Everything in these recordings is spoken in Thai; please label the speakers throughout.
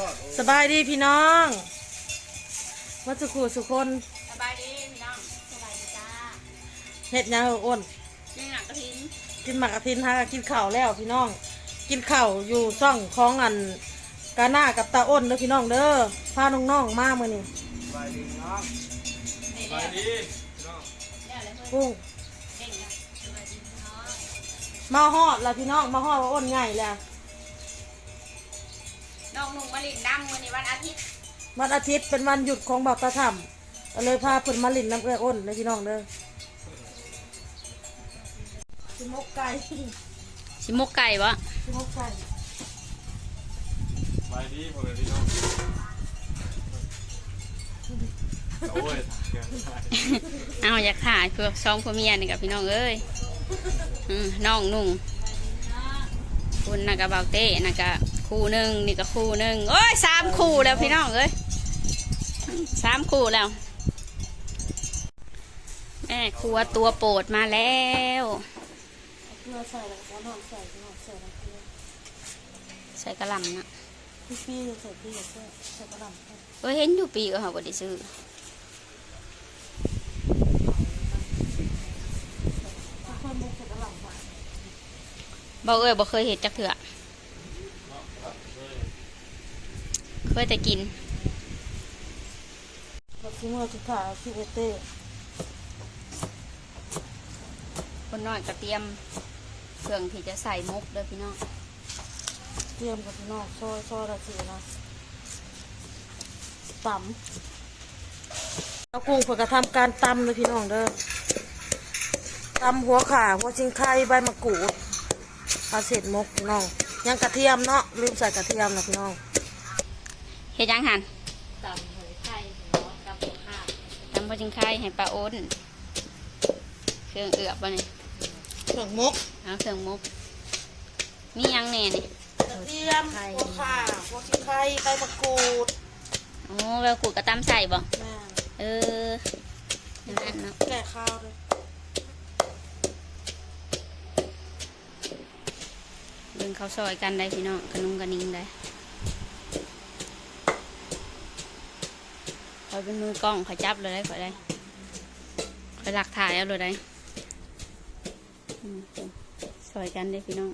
Speaker 1: รอดโอ้
Speaker 2: สบายดีพี่น้องวัสุขุสุคน
Speaker 3: สบายดีพี่น้องสบายดีจ้า
Speaker 2: เฮ็ดหยังเอออ้น
Speaker 3: นี่หนังกระทิน
Speaker 2: กินหมากกะทินฮะกินข้าวแล้วพี่น้อง กินข้าวอยู่ซ่องของอันกาหน้ากับตาอ้นเด้อพี่น้องเด้อพาน้องๆมามื้อนี้
Speaker 1: สบายดีน้อง
Speaker 3: นี่
Speaker 1: สบาย
Speaker 3: แล้ว
Speaker 1: ดีน้อง
Speaker 3: แล้วอะไรเพื่อน
Speaker 2: กุ้ง
Speaker 3: เก่งนะสบายดีพี่น้อง
Speaker 2: มาฮอดแล้วพี่น้องมาฮอดว่าอ้นใหญ่แล้ว
Speaker 3: น้องหนุ่มมะลินดำวันนี้วันอาทิตย์
Speaker 2: วันอาทิตย์เป็นวันหยุดของบ่าวตาถ้ำก็เลยพาเพิ่นมาลินน้ำเอื้ออ้นเลยพี่น้องเด้อชิมกไก่
Speaker 3: ชิมกไก่วะ
Speaker 2: ชิมกไก่
Speaker 1: สบายดีพ่อแม่พี่น้องโอ้ยเกินไป
Speaker 3: เอาอยากถ่ายเพื่อซ้อมพ่อเมียนี่กับพี่น้องเอ้ยอืมน้องนุ่งคุณน่ะกับเบาเต้น่ะกับ คู่หนึ่งนี่กับคู่หนึ่งโอ้ยสามคู่แล้วพี่น้องเอ้ยสามคู่แล้ว แม่ครัวตัวโปรดมาแล้ว
Speaker 2: ใส่ก
Speaker 3: ระลำนะ
Speaker 2: พี่พี่ใส่พี่ใส่กระลำ
Speaker 3: เอ้ยเห็นอยู่ปีก็เขาบ่ได้ซื้อ
Speaker 2: เพิ่มมุกใส่กระหล่ำค่ะ
Speaker 3: บ่เอ้ยบ่เคยเห็ดจักเถื่อ เคยแต่กิน
Speaker 2: แล้วที่เมื่อสุดท้ายพี่เอเต้
Speaker 3: คนน้อยก็เตรียมเครื่องที่จะใส่มุกเด้อพี่น้อง
Speaker 2: เตรียมกับพี่น้องซอยซอยละสีนะตำเอากุ้งเพื่อกระทำการตำเลยพี่น้องเด้อตำหัวขาหัวชิงไข่ใบมะกรูดปลาเศษมกพี่น้อง ยังกระเทียมเนาะลืมใส่กระเทียมนะพี่น้อง
Speaker 3: เฮ็ดหยังหัน
Speaker 2: ตำหอยไข่เนาะตำหัวขา
Speaker 3: ตำบ่จิงไข่ให้ปลาโอนเครื่องเอือบบ่นี่
Speaker 2: เครื่องมก
Speaker 3: เอาเครื่องมุก มีหยังแน่นี่
Speaker 2: กระเทียมหัวขาหัวชิงไข่ใบมะกรูด
Speaker 3: โอ้แววกูดกระตำใส่บ่
Speaker 2: แม่
Speaker 3: เออนั่นเนาะ
Speaker 2: แก่ข้าวเลย
Speaker 3: เบิ่งเขาวซอยกันได้พี่น้องกระนุงกระนิงได้ อยเป็นมือกล้องคอยจับเลยได้คอยได้คอยหลักถ่ายเอาเลยได้อืมซอยกันได้พี่น้อง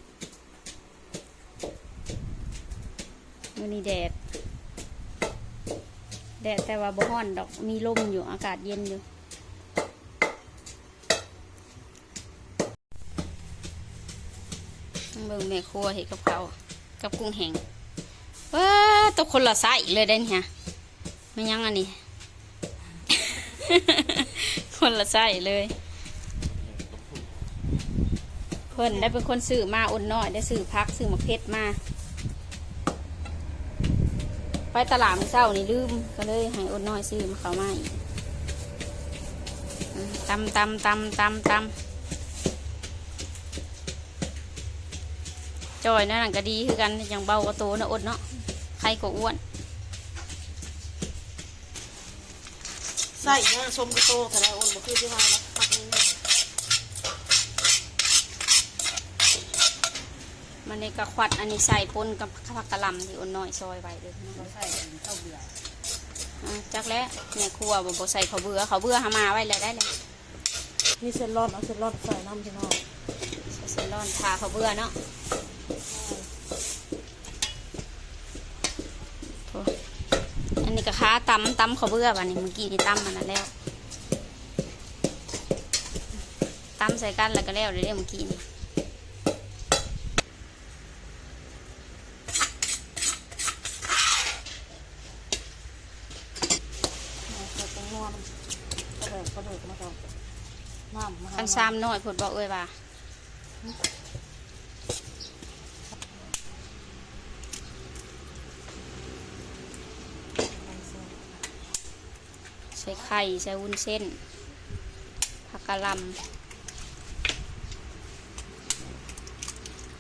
Speaker 3: วันนี้แดด แดดแต่ว่าบ่ฮ้อนดอกมีลมอยู่อากาศเย็นอยู่เบิ่งแม่ครัวเห็ดกับเขากับกุ้งแห้งว้าตัวคนละไซส์เลยได้เนี่ยไม่ยั้งอันนี้ คนละไซส์เลย เพิ่นได้เป็นคนซื้อมาอุ่นน้อย ได้ซื้อพักซื้อมะเพ็ดมา ไปตลาดมื้อเช้านี่ลืมก็เลยให้อุ่นน้อยซื้อมาเขามาอีกตำตำตำตำตำจอยนั่นก็ดีคือกันย่างเบากว่าโตนะอดเนาะใครก็อ้วน
Speaker 2: ใส่เนี่ยชมกระโตแต่ละอ้นบ่คือที่ว่านะพักนี้
Speaker 3: มันในกระควัดอันนี้ใส่ปนกับผักกะหล่ำที่อ้นน้อยซอยไว้เลยน้อง
Speaker 2: ใส่ข้าวเบื่อ
Speaker 3: อ่าจักแล้วในครัวบ่บ่ใส่ข้าวเบื่อข้าวเบื่อหามาไว้เลยได้เลย
Speaker 2: มีเส้นร้อนเอาเส้นร้อนใส่น้ำพี่น้อง
Speaker 3: ใส่เส้นร้อนทาข้าวเบื่อเนาะโถ่อั นนี้ก็ค้าตำตำข้าวเบื่อบันนี้เมื่อกี้นี่ตำมันนั้นแล้วตำใส่กันแล้วก็แล้วเดี๋ยวเมื่อกี้นี่
Speaker 2: ใส่ตรงนวลกระเดิดกระเดิดมาก่อนน้ำมา
Speaker 3: คันซ้ำน้อยผดบอกเอ้ยว่า ใส่ไข่ใส่วุ้นเส้น ผักกะหล่ำ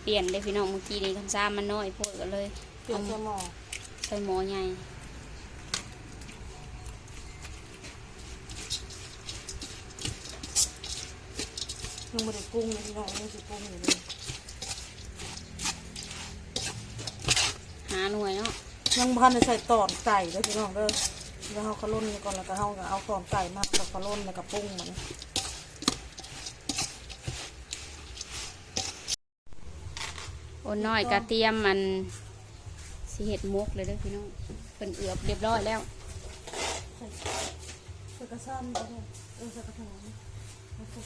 Speaker 3: เปลี่ยนเลยพี่น้องเมื่อกี้นี้คันซ้ำมันน้อยโพดกันเลย
Speaker 2: เปลี่ยนเส้นหม้อ
Speaker 3: ใส่หมอใหญ่
Speaker 2: ยังไม่ได้ปรุงเลยพี่น้องยังสิปรุงอยู่เลย
Speaker 3: หาหน่วยเนาะ
Speaker 2: ยังพันในใส่ตอนไก่เด้อพี่น้องเด้อ แล้วเขาขลุ่นก่อนแล้วก็เขาก็เอาตอนไก่มากับขลุ่นแล้วก็ปรุงมัน
Speaker 3: โอนน้อยกระเทียมมันสิเห็ดมกเลยเด้อพี่น้องเป็นเอือบเรียบร้อยแล้ว
Speaker 2: ใส่ใส่กระซ้ำก็ได้เออใส่กระถางแล้วก็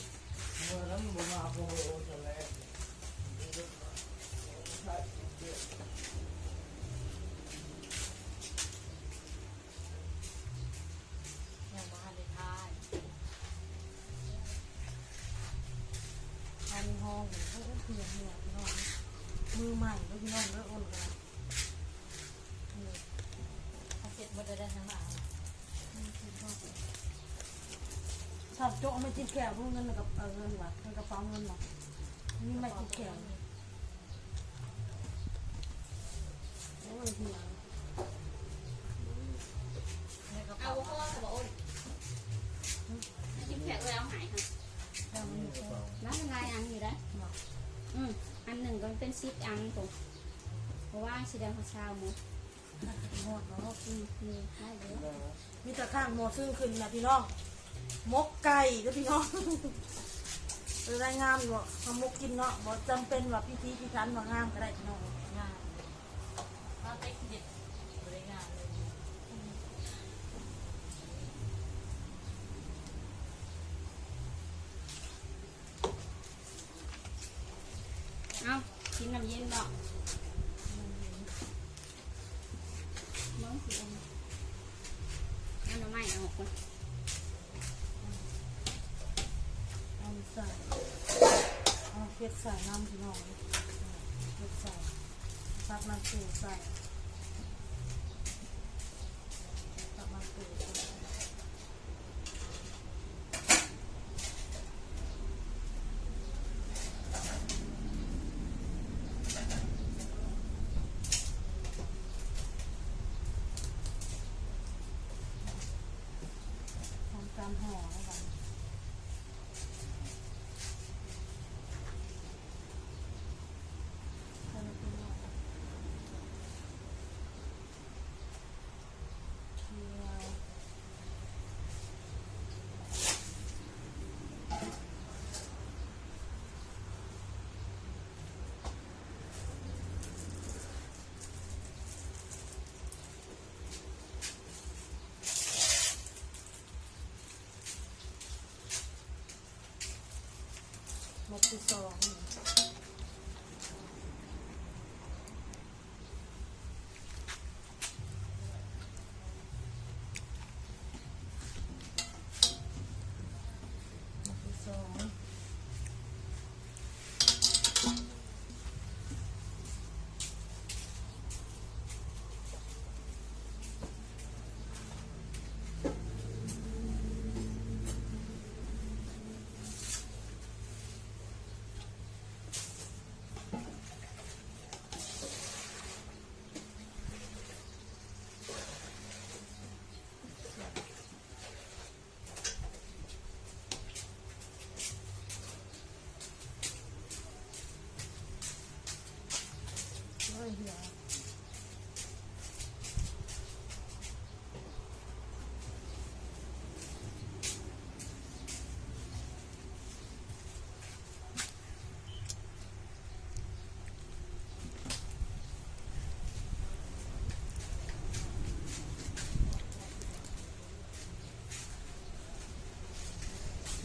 Speaker 2: เขาก็เพียเนี่ยพี่น้องมือใหม่แล้วพี่น้องแล้วอ่อนกันเสร็จหมดได้ทั้งหลายชอบโจ๊กไม่จิ้มแก้วพวกนั้นกับเงินวะเงินกระเป๋าเงินวะนี่ไม่จิ้มแก้วโอ้ยเหี้ย
Speaker 3: เอาพ่อกับโอนจิ้มแขกเลยเอาหายค่ะ
Speaker 2: แล้วมันอยู่แก้ว
Speaker 3: แล้วมันลายอันอยู่ได้ อืมอันหนึ่งก็เป็นซิปอันตัวเพราะว่าสีแดงข้าวเช้าหมด
Speaker 2: หมดเนาะ
Speaker 3: อืมนี่ได้เลย
Speaker 2: มีแต่ข้างหมอซึ่งขึ้นนะพี่น้องมกไก่แล้วพี่น้องเออได้งามอยู่ทำมกกินเนาะบ่จำเป็นว่าพิธีพิธันว่างามก็ได้พี่น้อง งาม
Speaker 3: เอา น้ำเย็นเนาะน้องสีอันเอาหน่อไม้ออกก่อน
Speaker 2: เอาใส่เอาเผ็ดใส่น้ำพี่น้องเผ็ดใส่ซับน้ำสูใส่ซับน้ำสูใส่ทำการห่อแล้วกัน หมดที่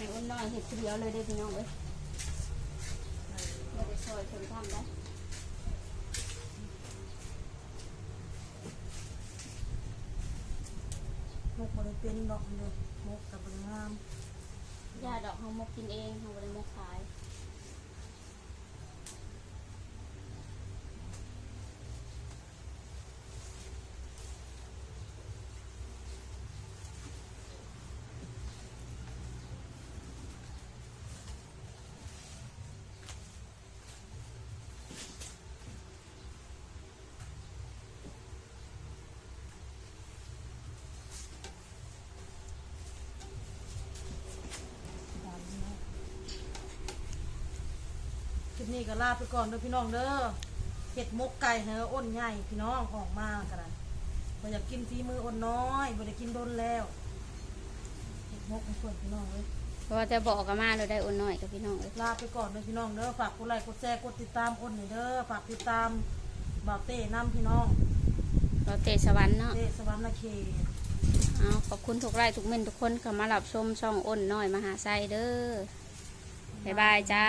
Speaker 3: ให้อ้นน้อยเห็ดทีเดียวเลยได้อพี่น้องเอ้ยไม่ได้ซอยคนทำได้
Speaker 2: มกบริเป็นดอกเลยมกกับบริงาม
Speaker 3: ยาดอกเขามกกินเองเขาไม่ได้มกขาย
Speaker 2: ค ลิปนี้ก็ลาไปก่อนเด้อพี่น้องเด้อเห็ดมกไก่เฮออ้นใหญ่พี่น้องออกมากันนะก็อยากกินฝีมืออ่อนน้อยบ่ได้กินโดนแล้วเห็ดมกมันส่วนพี่น้องเลย
Speaker 3: เพราะว่าจะบอกกันมาเราได้อุ่นหน่อยกับพี่น้องเลย
Speaker 2: ลาไปก่อนเลยพี่น้องเด้อฝากกดไลค์กดแชร์กดติดตามอ้นหน่อยเด้อฝากติดตามบ่าวเต้น้ำพี่น้อง
Speaker 3: เราเตะสวรรค์เนาะ
Speaker 2: เต้สวรรค์นาเขต
Speaker 3: เอาขอบคุณทุกไร่ทุกเม่นทุกคนเข้ามารับชมช่องอ้นน้อยมหาไซเด้อบ๊ายบายจ้า